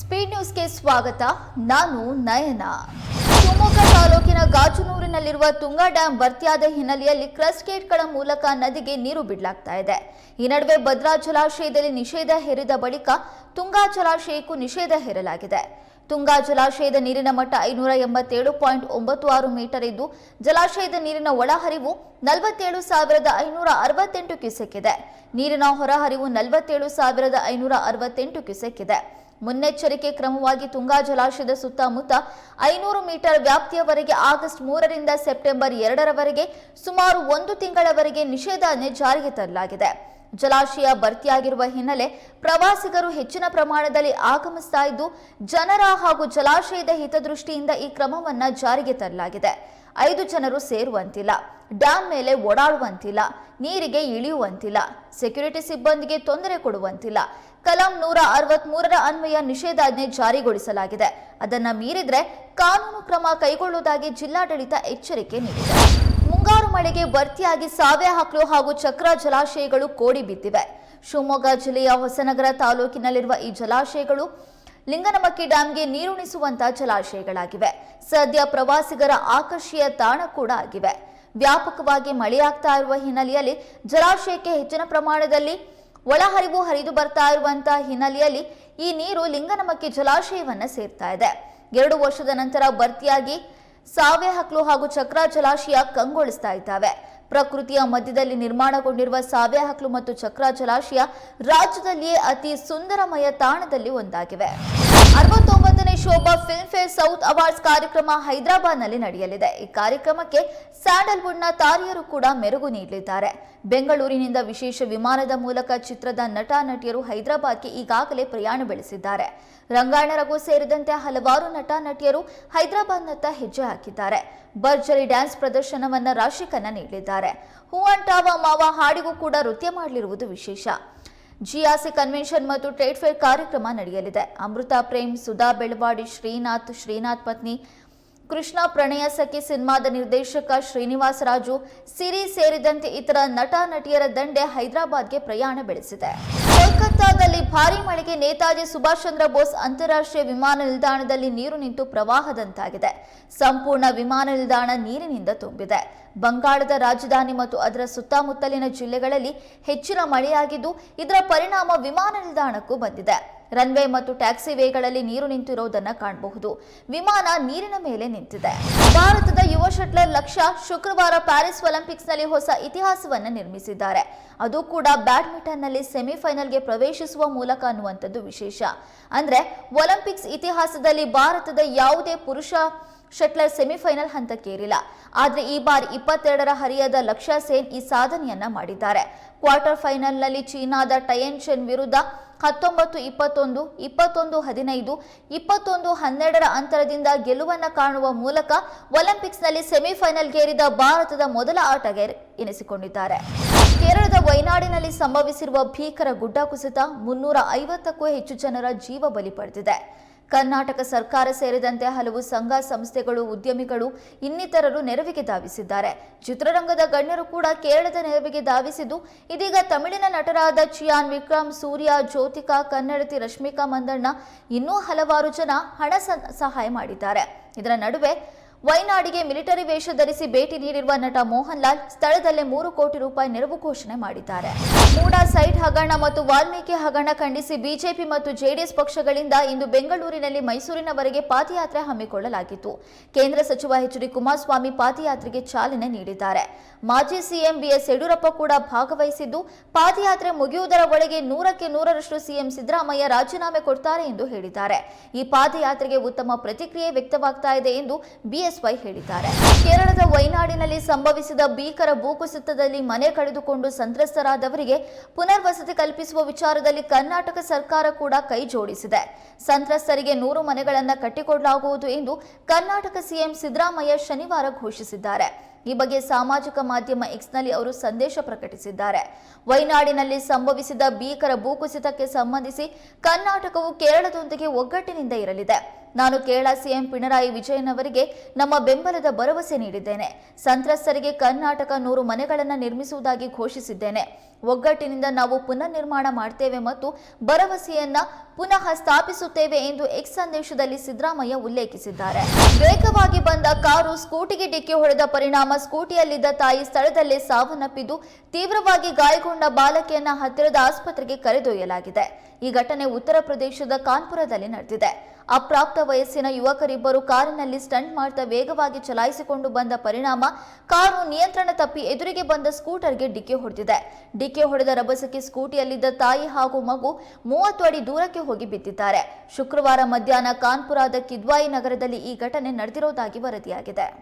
Speed ನ್ಯೂಸ್ಗೆ ಸ್ವಾಗತ. ನಾನು ನಯನ. ಶಿವಮೊಗ್ಗ ತಾಲೂಕಿನ ಗಾಜನೂರಿನಲ್ಲಿರುವ ತುಂಗಾ ಡ್ಯಾಂ ಭರ್ತಿಯಾದ ಹಿನ್ನೆಲೆಯಲ್ಲಿ ಕ್ರಸ್ಟ್ ಗೇಟ್ಗಳ ಮೂಲಕ ನದಿಗೆ ನೀರು ಬಿಡಲಾಗ್ತಾ ಇದೆ. ಈ ನಡುವೆ ಭದ್ರಾ ಜಲಾಶಯದಲ್ಲಿ ನಿಷೇಧ ಹೇರಿದ ಬಳಿಕ ತುಂಗಾ ಜಲಾಶಯಕ್ಕೂ ನಿಷೇಧ ಹೇರಲಾಗಿದೆ. ತುಂಗಾ ಜಲಾಶಯದ ನೀರಿನ ಮಟ್ಟ ಐನೂರ ಎಂಬತ್ತೇಳು ಪಾಯಿಂಟ್ ಒಂಬತ್ತು ಆರು ಮೀಟರ್ ಇದ್ದು, ಜಲಾಶಯದ ನೀರಿನ ಒಳಹರಿವು ನಲವತ್ತೇಳು ಸಾವಿರದ ಐನೂರ ಅರವತ್ತೆಂಟು ಕ್ಯೂಸೆಕ್ ಇದೆ. ನೀರಿನ ಹೊರಹರಿವು ನಲವತ್ತೇಳು ಸಾವಿರದ ಐನೂರ ಅರವತ್ತೆಂಟು ಕ್ಯೂಸೆಕ್ ಇದೆ. ಮುನ್ನೆಚ್ಚರಿಕೆ ಕ್ರಮವಾಗಿ ತುಂಗಾ ಜಲಾಶಯದ ಸುತ್ತಮುತ್ತ ಐನೂರು ಮೀಟರ್ ವ್ಯಾಪ್ತಿಯವರೆಗೆ ಆಗಸ್ಟ್ ಮೂರರಿಂದ ಸೆಪ್ಟೆಂಬರ್ ಎರಡರವರೆಗೆ ಸುಮಾರು ಒಂದು ತಿಂಗಳವರೆಗೆ ನಿಷೇಧಾಜ್ಞೆ ಜಾರಿಗೆ ತರಲಾಗಿದೆ. ಜಲಾಶಯ ಭರ್ತಿಯಾಗಿರುವ ಹಿನ್ನೆಲೆ ಪ್ರವಾಸಿಗರು ಹೆಚ್ಚಿನ ಪ್ರಮಾಣದಲ್ಲಿ ಆಗಮಿಸ್ತಾ ಇದ್ದು, ಜನರ ಹಾಗೂ ಜಲಾಶಯದ ಹಿತದೃಷ್ಟಿಯಿಂದ ಈ ಕ್ರಮವನ್ನು ಜಾರಿಗೆ ತರಲಾಗಿದೆ. ಐದು ಜನರು ಸೇರುವಂತಿಲ್ಲ ಡ್ಯಾಮ್ ಮೇಲೆ ಓಡಾಡುವಂತಿಲ್ಲ, ನೀರಿಗೆ ಇಳಿಯುವಂತಿಲ್ಲ, ಸೆಕ್ಯೂರಿಟಿ ಸಿಬ್ಬಂದಿಗೆ ತೊಂದರೆ ಕೊಡುವಂತಿಲ್ಲ ಕಲಂ ನೂರ ಅರವತ್ಮೂರರ ಅನ್ವಯ ನಿಷೇಧಾಜ್ಞೆ ಜಾರಿಗೊಳಿಸಲಾಗಿದೆ. ಅದನ್ನ ಮೀರಿದ್ರೆ ಕಾನೂನು ಕ್ರಮ ಕೈಗೊಳ್ಳುವುದಾಗಿ ಜಿಲ್ಲಾಡಳಿತ ಎಚ್ಚರಿಕೆ ನೀಡಿದೆ. ಮುಂಗಾರು ಮಳೆಗೆ ಭರ್ತಿಯಾಗಿ ಸಾವೆ ಹಾಕಲು ಹಾಗೂ ಚಕ್ರ ಜಲಾಶಯಗಳು ಕೋಡಿ ಬಿದ್ದಿವೆ. ಶಿವಮೊಗ್ಗ ಜಿಲ್ಲೆಯ ಹೊಸನಗರ ತಾಲೂಕಿನಲ್ಲಿರುವ ಈ ಜಲಾಶಯಗಳು ಲಿಂಗನಮಕ್ಕಿ ಡ್ಯಾಂಗೆ ನೀರುಣಿಸುವಂತಹ ಜಲಾಶಯಗಳಾಗಿವೆ. ಸದ್ಯ ಪ್ರವಾಸಿಗರ ಆಕರ್ಷೀಯ ತಾಣ ಕೂಡ ಆಗಿವೆ. ವ್ಯಾಪಕವಾಗಿ ಮಳೆಯಾಗ್ತಾ ಇರುವ ಹಿನ್ನೆಲೆಯಲ್ಲಿ ಜಲಾಶಯಕ್ಕೆ ಹೆಚ್ಚಿನ ಪ್ರಮಾಣದಲ್ಲಿ ಒಳಹರಿವು ಹರಿದು ಬರ್ತಾ ಇರುವಂತಹ ಹಿನ್ನೆಲೆಯಲ್ಲಿ ಈ ನೀರು ಲಿಂಗನಮಕ್ಕಿ ಜಲಾಶಯವನ್ನ ಸೇರ್ತಾ ಇದೆ. ಎರಡು ವರ್ಷದ ನಂತರ ಭರ್ತಿಯಾಗಿ ಸಾವೆ ಹಕ್ಲು ಹಾಗೂ ಚಕ್ರ ಜಲಾಶಯ ಕಂಗೊಳಿಸ್ತಾ ಇದ್ದಾವೆ. ಪ್ರಕೃತಿಯ ಮಧ್ಯದಲ್ಲಿ ನಿರ್ಮಾಣಗೊಂಡಿರುವ ಸಾವೆ ಮತ್ತು ಚಕ್ರ ಜಲಾಶಯ ರಾಜ್ಯದಲ್ಲಿಯೇ ಅತಿ ಸುಂದರಮಯ ತಾಣದಲ್ಲಿ ಒಂದಾಗಿವೆ. ಅರವತ್ತೊಂಬತ್ತನೇ Shobha Filmfare south awards ಕಾರ್ಯಕ್ರಮ ಹೈದರಾಬಾದ್ನಲ್ಲಿ ನಡೆಯಲಿದೆ. ಈ ಕಾರ್ಯಕ್ರಮಕ್ಕೆ ಸ್ಯಾಂಡಲ್ವುಡ್ನ ತಾರಿಯರು ಕೂಡ ಮೆರುಗು ನೀಡಲಿದ್ದಾರೆ. ಬೆಂಗಳೂರಿನಿಂದ ವಿಶೇಷ ವಿಮಾನದ ಮೂಲಕ ಚಿತ್ರದ ನಟ, ನಟಿಯರು ಹೈದರಾಬಾದ್ಗೆ ಈಗಾಗಲೇ ಪ್ರಯಾಣ ಬೆಳೆಸಿದ್ದಾರೆ. ರಂಗಾಯಣ ರಘು ಸೇರಿದಂತೆ ಹಲವಾರು ನಟ, ನಟಿಯರು ಹೈದರಾಬಾದ್ನತ್ತ ಹೆಜ್ಜೆ ಹಾಕಿದ್ದಾರೆ. ಭರ್ಜರಿ ಡ್ಯಾನ್ಸ್ ಪ್ರದರ್ಶನವನ್ನ ರಾಶಿಕನ್ನ ನೀಡಲಿದ್ದಾರೆ. ಹೂ ಅಂಟಾವ ಮಾವ ಹಾಡಿಗೂ ಕೂಡ ನೃತ್ಯ ಮಾಡಲಿರುವುದು ವಿಶೇಷ. ಜಿಆರ್ಸಿ ಕನ್ವೆನ್ಷನ್ ಮತ್ತು ಟ್ರೇಡ್ ಫೇರ್ ಕಾರ್ಯಕ್ರಮ ನಡೆಯಲಿದೆ. ಅಮೃತ ಪ್ರೇಮ್, ಸುಧಾ ಬೆಳವಾಡಿ, ಶ್ರೀನಾಥ್ ಶ್ರೀನಾಥ್ ಪತ್ನಿ ಕೃಷ್ಣ ಪ್ರಣಯ ಸಖಿ ಸಿನಿಮಾದ ನಿರ್ದೇಶಕ ಶ್ರೀನಿವಾಸ ರಾಜು, ಸಿರಿ ಸೇರಿದಂತೆ ಇತರ ನಟ, ನಟಿಯರ ದಂಡೆ ಹೈದರಾಬಾದ್ಗೆ ಪ್ರಯಾಣ ಬೆಳೆಸಿದೆ. ಕೋಲ್ಕತ್ತಾದಲ್ಲಿ ಭಾರಿ ಮಳೆಗೆ ನೇತಾಜಿ ಸುಭಾಷ್ ಚಂದ್ರ ಬೋಸ್ ಅಂತಾರಾಷ್ಟ್ರೀಯ ವಿಮಾನ ನಿಲ್ದಾಣದಲ್ಲಿ ನೀರು ನಿಂತು ಪ್ರವಾಹದಂತಾಗಿದೆ. ಸಂಪೂರ್ಣ ವಿಮಾನ ನಿಲ್ದಾಣ ನೀರಿನಿಂದ ತುಂಬಿದೆ. ಬಂಗಾಳದ ರಾಜಧಾನಿ ಮತ್ತು ಅದರ ಸುತ್ತಮುತ್ತಲಿನ ಜಿಲ್ಲೆಗಳಲ್ಲಿ ಹೆಚ್ಚಿನ ಮಳೆಯಾಗಿದ್ದು, ಇದರ ಪರಿಣಾಮ ವಿಮಾನ ನಿಲ್ದಾಣಕ್ಕೂ ಬಂದಿದೆ. ರನ್ವೇ ಮತ್ತು ಟ್ಯಾಕ್ಸಿ ವೇಗಳಲ್ಲಿ ನೀರು ನಿಂತಿರುವುದನ್ನು ಕಾಣಬಹುದು. ವಿಮಾನ ನೀರಿನ ಮೇಲೆ ನಿಂತಿದೆ. ಭಾರತದ ಯುವ ಶಟ್ಲರ್ ಲಕ್ಷ ಶುಕ್ರವಾರ ಪ್ಯಾರಿಸ್ ಒಲಿಂಪಿಕ್ಸ್ನಲ್ಲಿ ಹೊಸ ಇತಿಹಾಸವನ್ನು ನಿರ್ಮಿಸಿದ್ದಾರೆ. ಅದು ಕೂಡ ಬ್ಯಾಡ್ಮಿಂಟನ್ನಲ್ಲಿ ಸೆಮಿಫೈನಲ್ಗೆ ಪ್ರವೇಶಿಸುವ ಮೂಲಕ ಅನ್ನುವಂಥದ್ದು ವಿಶೇಷ. ಅಂದ್ರೆ ಒಲಿಂಪಿಕ್ಸ್ ಇತಿಹಾಸದಲ್ಲಿ ಭಾರತದ ಯಾವುದೇ ಪುರುಷ ಶಟ್ಲರ್ ಸೆಮಿಫೈನಲ್ ಹಂತಕ್ಕೇರಿಲ್ಲ ಆದ್ರೆ ಈ ಬಾರಿ ಇಪ್ಪತ್ತೆರಡರ ಹರಿಯದ ಲಕ್ಷ್ಯ ಸೇನ್ ಈ ಸಾಧನೆಯನ್ನ ಮಾಡಿದ್ದಾರೆ. ಕ್ವಾರ್ಟರ್ ಫೈನಲ್ನಲ್ಲಿ ಚೀನಾದ ಟಯನ್ ಚೆನ್ ವಿರುದ್ಧ ಹತ್ತೊಂಬತ್ತು, ಇಪ್ಪತ್ತೊಂದು ಇಪ್ಪತ್ತೊಂದು, ಹದಿನೈದು, ಇಪ್ಪತ್ತೊಂದು, ಹನ್ನೆರಡರ ಅಂತರದಿಂದ ಗೆಲುವನ್ನು ಕಾಣುವ ಮೂಲಕ ಒಲಿಂಪಿಕ್ಸ್ನಲ್ಲಿ ಸೆಮಿಫೈನಲ್ಗೇರಿದ ಭಾರತದ ಮೊದಲ ಆಟಗಾರ ಎನಿಸಿಕೊಂಡಿದ್ದಾರೆ. ಕೇರಳದ ವೈನಾಡಿನಲ್ಲಿ ಸಂಭವಿಸಿರುವ ಭೀಕರ ಗುಡ್ಡ ಕುಸಿತ ಮುನ್ನೂರ ಐವತ್ತಕ್ಕೂ ಹೆಚ್ಚು ಜನರ ಜೀವ ಬಲಿ ಪಡೆದಿದೆ. ಕರ್ನಾಟಕ ಸರ್ಕಾರ ಸೇರಿದಂತೆ ಹಲವು ಸಂಘ ಸಂಸ್ಥೆಗಳು, ಉದ್ಯಮಿಗಳು ಇನ್ನಿತರರು ನೆರವಿಗೆ ಧಾವಿಸಿದ್ದಾರೆ. ಚಿತ್ರರಂಗದ ಗಣ್ಯರು ಕೂಡ ಕೇರಳದ ನೆರವಿಗೆ ಧಾವಿಸಿದ್ದು, ಇದೀಗ ತಮಿಳಿನ ನಟರಾದ ಚಿಯಾನ್ ವಿಕ್ರಮ್, ಸೂರ್ಯ, ಜ್ಯೋತಿಕಾ, ಕನ್ನಡತಿ ರಶ್ಮಿಕಾ ಮಂದಣ್ಣ ಇನ್ನೂ ಹಲವಾರು ಜನ ಹಣ ಸಹಾಯ ಮಾಡಿದ್ದಾರೆ. ಇದರ ನಡುವೆ ವೈನಾಡಿಗೆ ಮಿಲಿಟರಿ ವೇಷ ಧರಿಸಿ ಭೇಟಿ ನೀಡಿರುವ ನಟ ಮೋಹನ್ ಲಾಲ್ ಸ್ಥಳದಲ್ಲೇ ಮೂರು ಕೋಟಿ ರೂಪಾಯಿ ನೆರವು ಘೋಷಣೆ ಮಾಡಿದ್ದಾರೆ. ಮೂಡ ಸೈಟ್ ಹಗರಣ ಮತ್ತು ವಾಲ್ಮೀಕಿ ಹಗರಣ ಖಂಡಿಸಿ ಬಿಜೆಪಿ ಮತ್ತು ಜೆಡಿಎಸ್ ಪಕ್ಷಗಳಿಂದ ಇಂದು ಬೆಂಗಳೂರಿನಲ್ಲಿ ಮೈಸೂರಿನವರೆಗೆ ಪಾದಯಾತ್ರೆ ಹಮ್ಮಿಕೊಳ್ಳಲಾಗಿತ್ತು. ಕೇಂದ್ರ ಸಚಿವ ಎಚ್ ಡಿ ಕುಮಾರಸ್ವಾಮಿ ಪಾದಯಾತ್ರೆಗೆ ಚಾಲನೆ ನೀಡಿದ್ದಾರೆ. ಮಾಜಿ ಸಿಎಂ ಬಿಎಸ್ ಯಡಿಯೂರಪ್ಪ ಕೂಡ ಭಾಗವಹಿಸಿದ್ದು, ಪಾದಯಾತ್ರೆ ಮುಗಿಯುವುದರ ಒಳಗೆ ನೂರಕ್ಕೆ ನೂರರಷ್ಟು ಸಿಎಂ ಸಿದ್ದರಾಮಯ್ಯ ರಾಜೀನಾಮೆ ಕೊಡ್ತಾರೆ ಎಂದು ಹೇಳಿದ್ದಾರೆ. ಈ ಪಾದಯಾತ್ರೆಗೆ ಉತ್ತಮ ಪ್ರತಿಕ್ರಿಯೆ ವ್ಯಕ್ತವಾಗ್ತಾ ಇದೆ ಎಂದು ಬಿಎಸ್ವೈ ಹೇಳಿದ್ದಾರೆ. ಕೇರಳದ ವೈನಾಡಿನಲ್ಲಿ ಸಂಭವಿಸಿದ ಭೀಕರ ಭೂಕುಸಿತದಲ್ಲಿ ಮನೆ ಕಳೆದುಕೊಂಡು ಸಂತ್ರಸ್ತರಾದವರಿಗೆ ಪುನರ್ವಸತಿ ಕಲ್ಪಿಸುವ ವಿಚಾರದಲ್ಲಿ ಕರ್ನಾಟಕ ಸರ್ಕಾರ ಕೂಡ ಕೈ ಜೋಡಿಸಿದೆ. ಸಂತ್ರಸ್ತರಿಗೆ ನೂರು ಮನೆಗಳನ್ನು ಕಟ್ಟಿಕೊಡಲಾಗುವುದು ಎಂದು ಕರ್ನಾಟಕ ಸಿಎಂ ಸಿದ್ದರಾಮಯ್ಯ ಶನಿವಾರ ಘೋಷಿಸಿದ್ದಾರೆ. ಈ ಬಗ್ಗೆ ಸಾಮಾಜಿಕ ಮಾಧ್ಯಮ ಎಕ್ಸ್ನಲ್ಲಿ ಅವರು ಸಂದೇಶ ಪ್ರಕಟಿಸಿದ್ದಾರೆ. ವೈನಾಡಿನಲ್ಲಿ ಸಂಭವಿಸಿದ ಭೀಕರ ಭೂಕುಸಿತಕ್ಕೆ ಸಂಬಂಧಿಸಿ ಕರ್ನಾಟಕವು ಕೇರಳದೊಂದಿಗೆ ಒಗ್ಗಟ್ಟಿನಿಂದ ಇರಲಿದೆ. ನಾನು ಕೇರಳ ಸಿಎಂ ಪಿಣರಾಯಿ ವಿಜಯನ್ ಅವರಿಗೆ ನಮ್ಮ ಬೆಂಬಲದ ಭರವಸೆ ನೀಡಿದ್ದೇನೆ. ಸಂತ್ರಸ್ತರಿಗೆ ಕರ್ನಾಟಕ ನೂರು ಮನೆಗಳನ್ನು ನಿರ್ಮಿಸುವುದಾಗಿ ಘೋಷಿಸಿದ್ದೇನೆ. ಒಗ್ಗಟ್ಟಿನಿಂದ ನಾವು ಪುನರ್ ನಿರ್ಮಾಣ ಮಾಡ್ತೇವೆ ಮತ್ತು ಭರವಸೆಯನ್ನ ಪುನಃ ಸ್ಥಾಪಿಸುತ್ತೇವೆ ಎಂದು ಎಕ್ಸ್ ಸಂದೇಶದಲ್ಲಿ ಸಿದ್ದರಾಮಯ್ಯ ಉಲ್ಲೇಖಿಸಿದ್ದಾರೆ. ವೇಗವಾಗಿ ಕಾರು ಸ್ಕೂಟಿಗೆ ಡಿಕ್ಕಿ ಹೊಡೆದ ಪರಿಣಾಮ ಸ್ಕೂಟಿಯಲ್ಲಿದ್ದ ತಾಯಿ ಸ್ಥಳದಲ್ಲೇ ಸಾವನ್ನಪ್ಪಿದ್ದು ತೀವ್ರವಾಗಿ ಗಾಯಗೊಂಡ ಬಾಲಕಿಯನ್ನ ಹತ್ತಿರದ ಆಸ್ಪತ್ರೆಗೆ ಕರೆದೊಯ್ಯಲಾಗಿದೆ. ಈ ಘಟನೆ ಉತ್ತರ ಪ್ರದೇಶದ ಕಾನ್ಪುರದಲ್ಲಿ ನಡೆದಿದೆ. ಅಪ್ರಾಪ್ತ ವಯಸ್ಸಿನ ಯುವಕರಿಬ್ಬರು ಕಾರಿನಲ್ಲಿ ಸ್ಟಂಟ್ ಮಾಡ್ತಾ ವೇಗವಾಗಿ ಚಲಾಯಿಸಿಕೊಂಡು ಬಂದ ಪರಿಣಾಮ ಕಾರು ನಿಯಂತ್ರಣ ತಪ್ಪಿ ಎದುರಿಗೆ ಬಂದ ಸ್ಕೂಟರ್ಗೆ ಡಿಕ್ಕಿ ಹೊಡೆದಿದೆ. ಡಿಕ್ಕಿ ಹೊಡೆದ ರಭಸಕ್ಕೆ ಸ್ಕೂಟಿಯಲ್ಲಿದ್ದ ತಾಯಿ ಹಾಗೂ ಮಗು ಮೂವತ್ತು ಅಡಿ ದೂರಕ್ಕೆ ಹೋಗಿ ಬಿದ್ದಿದ್ದಾರೆ. ಶುಕ್ರವಾರ ಮಧ್ಯಾಹ್ನ ಕಾನ್ಪುರದ ಕಿದ್ವಾಯಿ ನಗರದಲ್ಲಿ ಈ ಘಟನೆ ನಡೆದಿರೋದಾಗಿ ವರದಿಯಾಗಿದೆ. kita.